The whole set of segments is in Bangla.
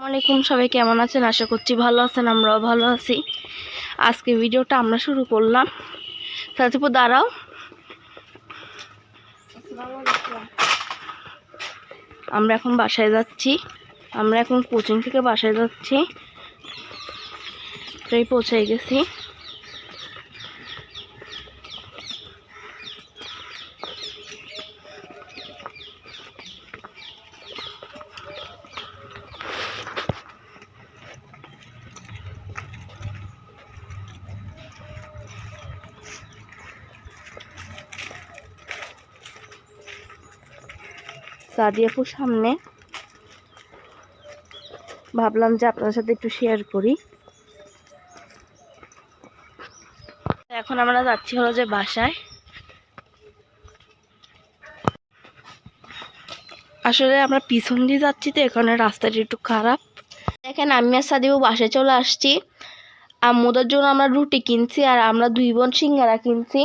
আসসালামাইকুম সবাই কেমন আছেন? আশা করছি ভালো আছেন আমরাও ভালো আছি। আজকে ভিডিওটা আমরা শুরু করলাম। সাথীপুর দাঁড়াও। আমরা এখন বাসায় যাচ্ছি। আমরা এখন কোচিং থেকে বাসায় যাচ্ছি। প্রায় পৌঁছে গেছি। সাদিয়াপুর সামনে। ভাবলাম যে আপনার সাথে একটু শেয়ার করি। এখন আমরা যাচ্ছি হলো যে বাসায়। আসলে আমরা পিছন দিয়ে যাচ্ছি তো, এখানে রাস্তাটি একটু খারাপ। দেখেন, আমি আর সাদিবু বাসায় চলে আসছি। আম্মুদের জন্য আমরা রুটি কিনছি আর আমরা দুই বোন সিঙ্গারা কিনছি।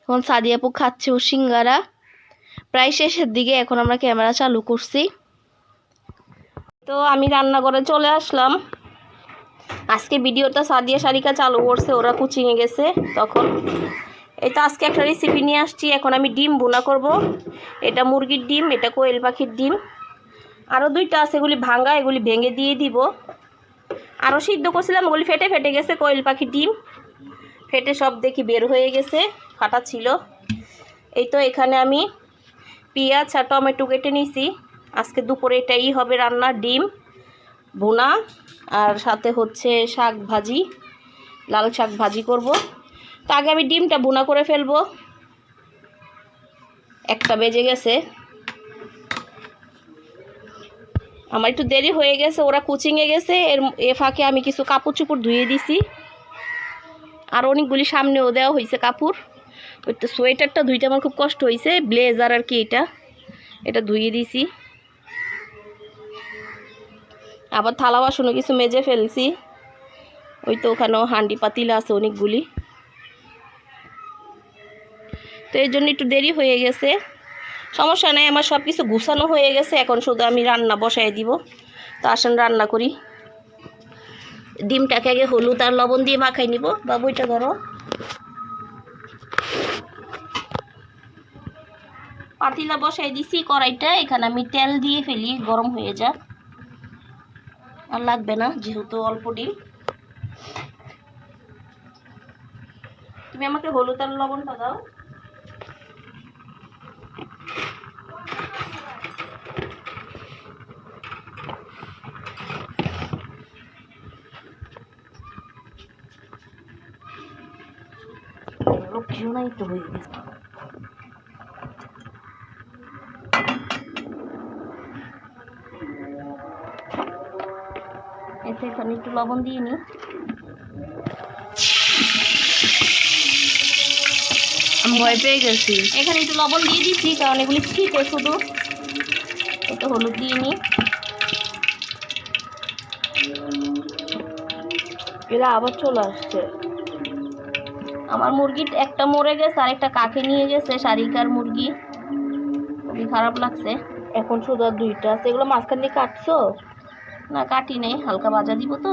এখন সাদিয়াপু খাচ্ছে ও সিঙ্গারা। প্রায় শেষের দিকে এখন আমরা ক্যামেরা চালু করছি। তো আমি রান্নাঘরে চলে আসলাম। আজকে ভিডিওটা সাদিয়া শারিকা চালু করছে, ওরা কুচিংয়ে গেছে তখন। এই তো আজকে একটা রেসিপি নিয়ে আসছি, এখন আমি ডিম বোনা করব। এটা মুরগির ডিম, এটা কোয়েল পাখির ডিম। আরও দুইটা আছে, এগুলি ভাঙা, এগুলি ভেঙে দিয়ে দিব। আরও সিদ্ধ করছিলাম, ওগুলি ফেটে ফেটে গেছে, কোয়েল পাখির ডিম। ফেটে সব দেখি বের হয়ে গেছে, ফাটা ছিল। এই তো এখানে আমি পেঁয়াজ আর টমেটো কেটে নিছি। আজকে দুপুরে এটাই হবে রান্না, ডিম, ভুনা আর সাথে হচ্ছে শাক ভাজি, লাল শাক ভাজি করব। তো আগে আমি ডিমটা ভুনা করে ফেলব। একটা বেজে গেছে। আমার একটু দেরি হয়ে গেছে, ওরা কোচিংয়ে গেছে। এর এ ফাঁকে আমি কিছু কাপড় চুপড় ধুয়ে দিছি। আর অনেকগুলি সামনেও দেওয়া হয়েছে কাপড়। ওই তো সোয়েটারটা ধুইতে আমার খুব কষ্ট হয়েছে ব্লেজার আর কি এটা। এটা ধুয়ে দিছি। আবার থালা বাসনও কিছু মেজে ফেলছি। ওই তো ওখানেও হান্ডি পাতিলা আছে অনেকগুলি। তো এই জন্য একটু দেরি হয়ে গেছে। সমস্যা নেই, আমার সব কিছু গুছানো হয়ে গেছে। এখন শুধু আমি রান্না বসাই দিব। তো আসেন রান্না করি। ডিমটাকে আগে হলুদ আর লবণ দিয়ে মাখাই নিব। বাবু, এটা ধরো। পাতিলা বসাই দিছি, কড়াইটা। এখানে আমি তেল দিয়ে ফেলি, গরম হয়ে যাক। আর লাগবে না, যেহেতু অল্প ডিম। তুমি আমাকে হলুদ আর লবণটা দাও। লক্ষ্মীও নাই তো হয়ে গেছে। এতে এখানে একটু লবণ দিয়ে নিই। আমি ভয় পেয়ে গেছি। এখানে একটু লবণ দিয়ে দিচ্ছি কারণ এগুলি ছিটে শুধু। একটু হলুদ দিয়ে নিই। এরা আবার চলে আসছে। আমার মুরগির একটা মরে গেছে আর একটা কাকে নিয়ে গেছে শারিকার মুরগি। খুবই খারাপ লাগছে। এখন শুধু দুইটা আছে এগুলো মাঝখান দিয়ে কাটছো? না কাটি নেই হালকা ভাজা দিব তো।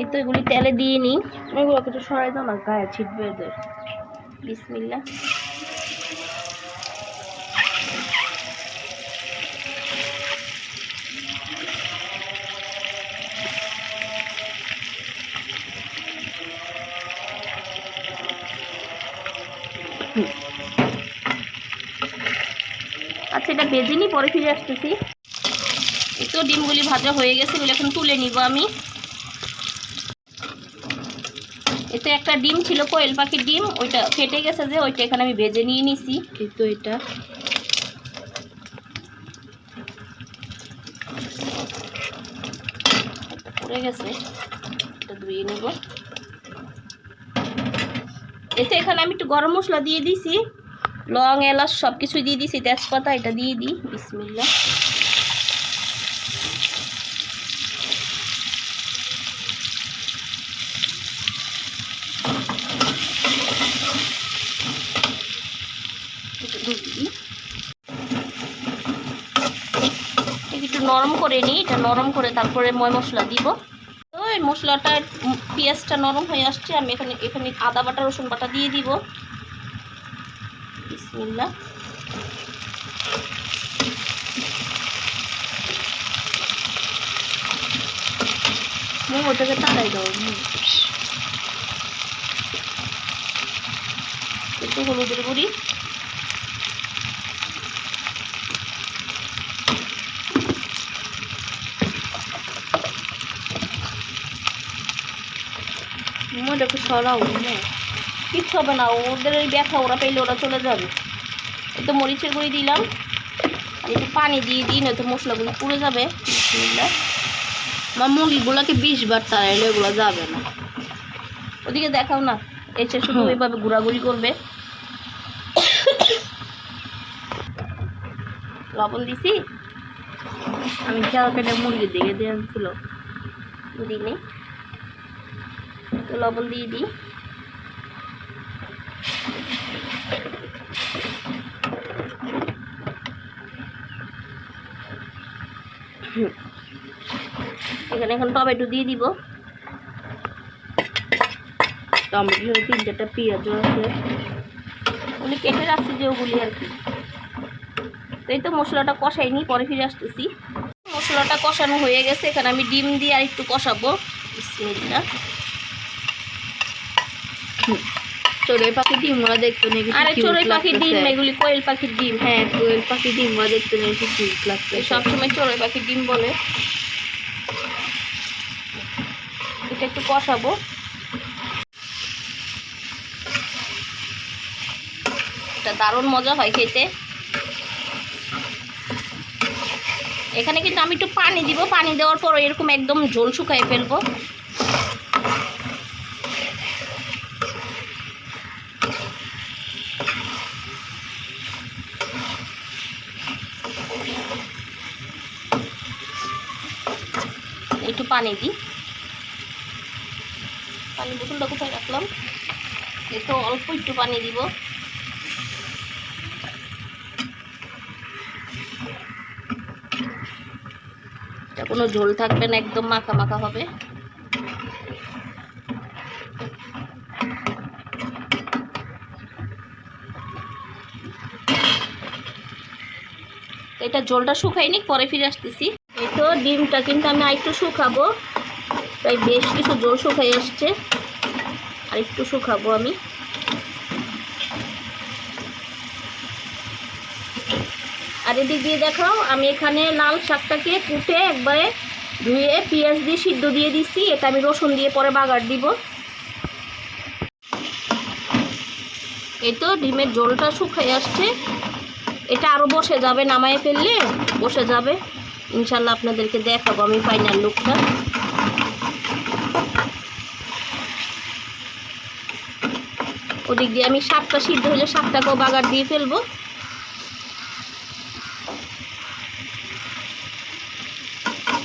এই তো এগুলি তেলে দিয়ে নিই। এগুলো কিছু সরাই দাও না গায়ে ছিটবে এদের। বিসমিল্লা। আচ্ছা এটা ভেজে নিই পরে ফিরে আসতেছি। তো ডিমগুলি ভাজা হয়ে গেছে এগুলো এখন তুলে নিব আমি। এতে একটা ডিম ছিল কোয়েল পাখির ডিম ওইটা ফেটে গেছে যে ওইটা এখানে আমি ভেজে নিয়ে নিছি। এই তো এটা। পড়ে গেছে এটা ধুয়ে নিব। এতে এখানে আমি একটু গরম মশলা দিয়ে দিছি। লং এলাচ সব কিছুই দিয়ে দিছি, তেজপাতা এটা দিয়ে দিই বিসমিল্লা একটু নরম করে নিই, এটা নরম করে তারপরে ময় মশলা দিব। তো এই মশলাটা পেঁয়াজটা নরম হয়ে আসছে, আমি এখানে এখানে আদা বাটা, রসুন বাটা দিয়ে দিব। বিসমিল্লাহ। মোমোটাকে তাড়াই দাও একটু হলুদের গুঁড়ি। মোমোটাকে সরাও মোমো। কিচ্ছু হবে না। ওদের ওই ব্যথা ওরা পেলে ওরা চলে যাবে। একটু মরিচের গুঁড়ি দিলাম। আর একটু পানি দিয়ে দিই নয়তো মশলাগুলো পুড়ে যাবে। আমার মুরগিগুলোকে বিশ বার তাড়াইলে এগুলো যাবে না। ওদিকে দেখাও না। এসে শুধু হুম। এইভাবে ঘোরাঘুরি করবে। লবণ দিছি। আমি ক্যালকাটা মুরগি দিকে দিয়ে আনছিল দিনে তো লবণ দিয়ে দিই। এখানে এখন টমেটো দিয়ে দিব। টমেটো তিন চারটা পেঁয়াজও আছে। উনি কেটে রাখছি যে ওগুলি আর কি। তো এই তো মশলাটা কষাইনি, পরে ফিরে আসতেছি। মশলাটা কষানো হয়ে গেছে, এখানে আমি ডিম দিয়ে আর একটু কষাবো। বিসমিল্লাহ। চড়ুই পাখি ডিমগুলো দেখতে নেই আরে চড়ুই পাখির ডিম এগুলি কোয়েল পাখির ডিম। হ্যাঁ কোয়েল পাখি ডিমগুলো দেখতে নেই কিউট লাগছে সবসময় চড়ুই পাখির ডিম বলে। এটা একটু কষাবো। এটা দারুণ মজা হয় খেতে। এখানে কিন্তু আমি একটু পানি দিব পানি দেওয়ার পর এরকম একদম ঝোল শুকাই ফেলব। একটু পানি দিই। পানি বোতলটা কোথায় রাখলাম? একটু অল্প একটু পানি দিব। এটা কোনো ঝোল থাকবে না, একদম মাখা মাখা হবে। এটা ঝোলটা শুকাইনি পরে ফিরে আসতেছি। তো ডিমটা কিন্তু আমি আরেকটু শুকাবো। তাই বেশ কিছু জোর শুকাই আসছে। আর একটু শুকাবো আমি। আর এদিক দিয়ে দেখাও আমি এখানে লাল শাকটাকে কুটে একবারে ধুয়ে পেঁয়াজ দিয়ে সিদ্ধ দিয়ে দিচ্ছি। এটা আমি রসুন দিয়ে পরে বাগার দিব। এই তো ডিমের জলটা শুকাই আসছে। এটা আরও বসে যাবে, নামায় ফেললে বসে যাবে। ইনশাল্লাহ আপনাদেরকে দেখাবো আমি ফাইনাল লুকটা ওদিক দিয়ে আমি সাতটা সিদ্ধ হলে শাকটাকেও বাগার দিয়ে ফেলব।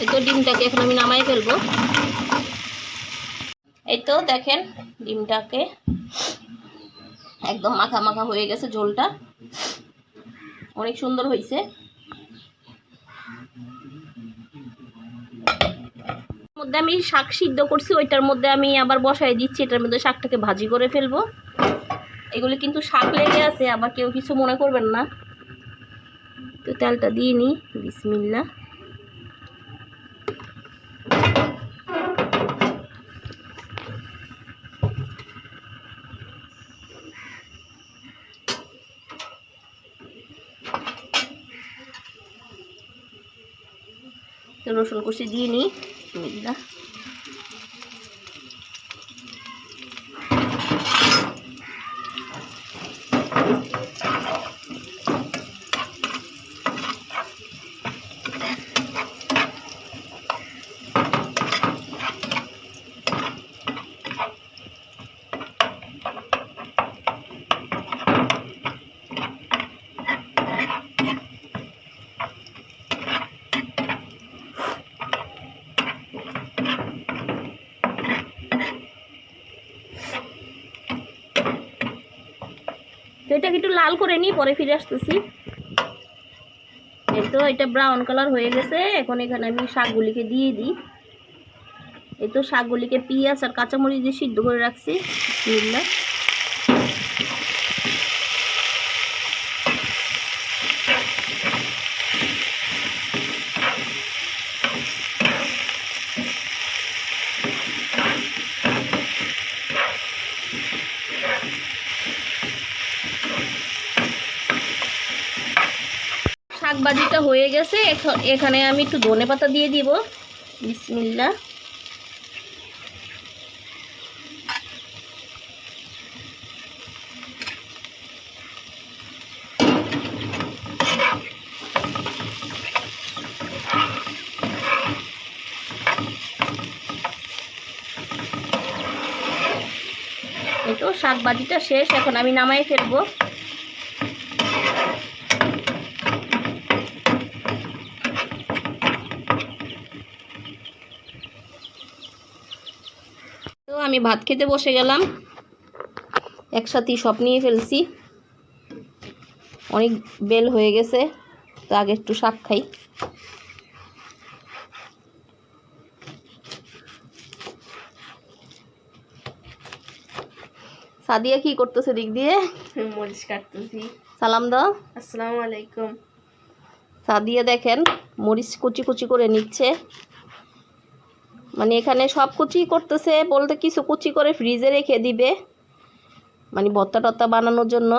এই তো ডিমটাকে এখন আমি নামাই ফেলব। এই তো দেখেন ডিমটাকে একদম মাখা মাখা হয়ে গেছে ঝোলটা। অনেক সুন্দর হয়েছে মধ্যে আমি শাক সিদ্ধ করছি, ওইটার মধ্যে আমি আবার বসাই দিচ্ছি, এটার মধ্যে শাকটাকে ভাজি করে ফেলব। এগুলো কিন্তু শাক লেগে আছে, আবার কেউ কিছু মনে করবেন না। তো তেলটা দিয়ে নিই বিসমিল্লা রসুন কুচি দিয়ে নিই। বিসমিল্লা এটাকে একটু লাল করে নিই, পরে ফিরে আসতেছি। এই তো, এটা ব্রাউন কালার হয়ে গেছে। এখন এখানে আমি শাকগুলিকে দিয়ে দিই। এই তো, শাকগুলিকে পিঁয়াজ আর কাঁচামরিচ দিয়ে সিদ্ধ করে রাখছি। ভাজিটা হয়ে গেছে এখন আমি একটু ধনে পাতা দিয়ে দিব। বিসমিল্লা তো, শাক ভাজিটা শেষ, এখন আমি নামাই ফেলব। আমি ভাত খেতে বসে গেলাম। একসাথেই সব নিয়ে ফেলছি। অনেক বেল হয়ে গেছে তো আগে একটু শাক খাই। সাদিয়া কি করতেছে দিক দিয়ে? মরিচ কাটতেছি। সালাম দাও। আসসালামু আলাইকুম। সাদিয়া দেখেন মরিচ কুচি কুচি করে নিচ্ছে। মানে এখানে সব কুচি করতেছে বলতে কিছু কুচি করে ফ্রিজে রেখে দিবে। মানে ভর্তা টত্তা বানানোর জন্য।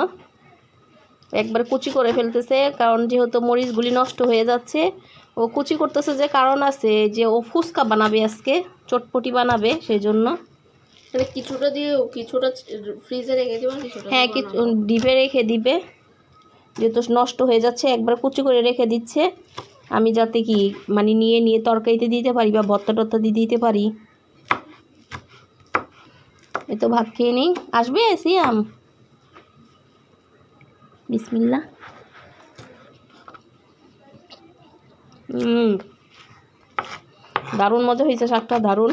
একবার কুচি করে ফেলতেছে কারণ যেহেতু মরিচগুলি নষ্ট হয়ে যাচ্ছে ও কুচি করতেছে যে কারণ আছে যে ও ফুচকা বানাবে আজকে চটপটি বানাবে সেই জন্য তাহলে কিছুটা দিয়ে কিছুটা ফ্রিজে রেখে কিছুটা হ্যাঁ কিছু ডিপে রেখে দিবে। যেহেতু নষ্ট হয়ে যাচ্ছে একবার কুচি করে রেখে দিচ্ছে। আমি যাতে কি মানে নিয়ে নিয়ে তরকারিতে দিতে পারি বা ভর্তা টর্তা দিয়ে দিতে পারি? এই তো ভাত খেয়ে নিই। আসবে সিয়াম? বিসমিল্লা দারুণ মজা হয়েছে শাকটা, দারুণ।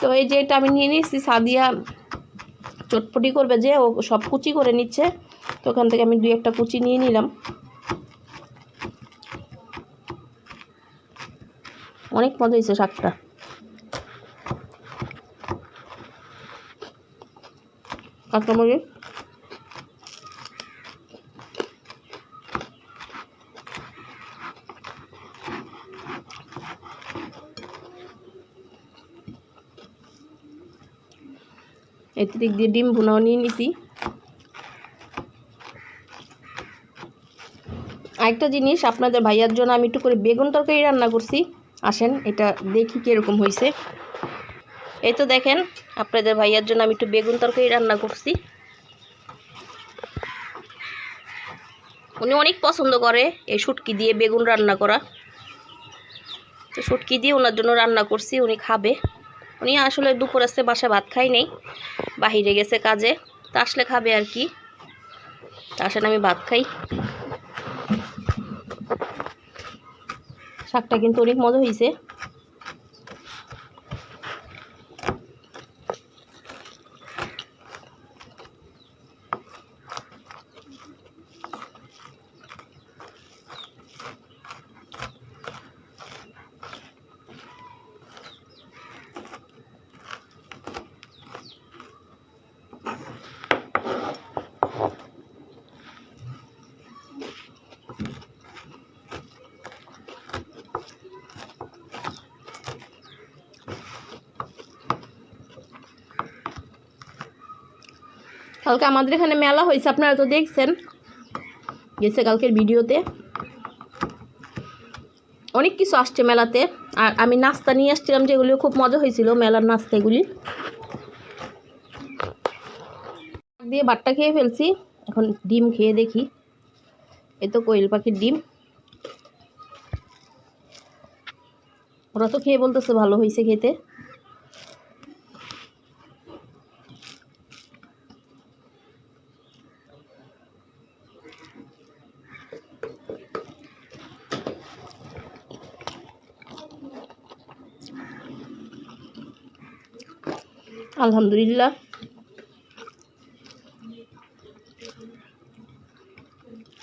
তো এই যে এটা আমি নিয়ে নিয়েছি, সাদিয়া চটপটি করবে যে, ও সব কুচি করে নিচ্ছে। তো ওখান থেকে আমি দুই একটা কুচি নিয়ে নিলাম। অনেক মজা হয়েছে শাকটা। কাঁচামরিচ এতে দিক দিয়ে ডিম ভুনাও নিয়ে নিছি। আরেকটা জিনিস আপনাদের ভাইয়ার জন্য আমি একটু করে বেগুন তরকারি রান্না করছি। আসেন, এটা দেখি কীরকম হয়েছে এই তো দেখেন, আপনাদের ভাইয়ার জন্য আমি একটু বেগুন তরকারি রান্না করছি। উনি অনেক পছন্দ করে এই শুটকি দিয়ে বেগুন রান্না করা। তো শুটকি দিয়ে ওনার জন্য রান্না করছি, উনি খাবে। উনি আসলে দুপুর আসতে বাসা ভাত খাই নেই, বাহিরে গেছে কাজে। তা আসলে খাবে আর কি। তা আসেন, আমি ভাত খাই। শাকটা কিন্তু অনেক মজা হয়েছে কালকে আমাদের এখানে মেলা হয়েছে, আপনারা তো দেখছেন। গেছে কালকের ভিডিওতে। অনেক কিছু আসছে মেলাতে। আর আমি নাস্তা নিয়ে আসছিলাম যেগুলো খুব মজা হয়েছিল, মেলার নাস্তা এগুলি দিয়ে ভাতটা খেয়ে ফেলছি, এখন ডিম খেয়ে দেখি। এ তো কোয়েল পাখির ডিম। ওরা তো খেয়ে বলতেছে ভালো হয়েছে খেতে। আলহামদুলিল্লাহ।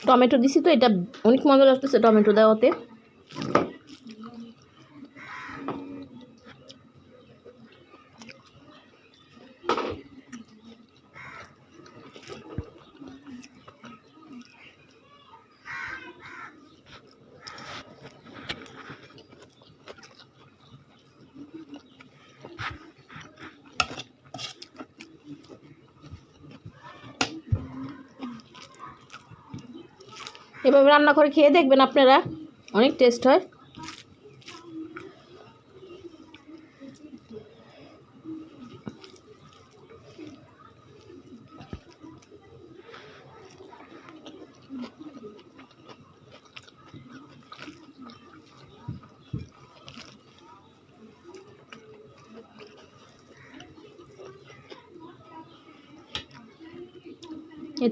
টমেটো দিছি তো এটা অনেক মজা লাগতেছে টমেটো দেওয়াতে। এভাবে রান্না করে খেয়ে দেখবেন আপনারা। অনেক টেস্ট হয়।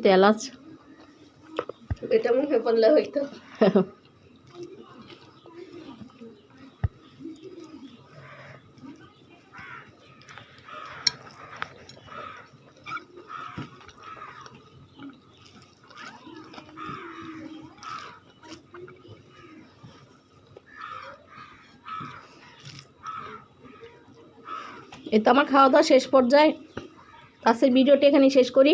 তেল আছে এটা মুখে পড়লে হইতো। এই তো আমার খাওয়া দাওয়া শেষ পর্যায়ে। আজকের ভিডিওটি এখানে শেষ করি।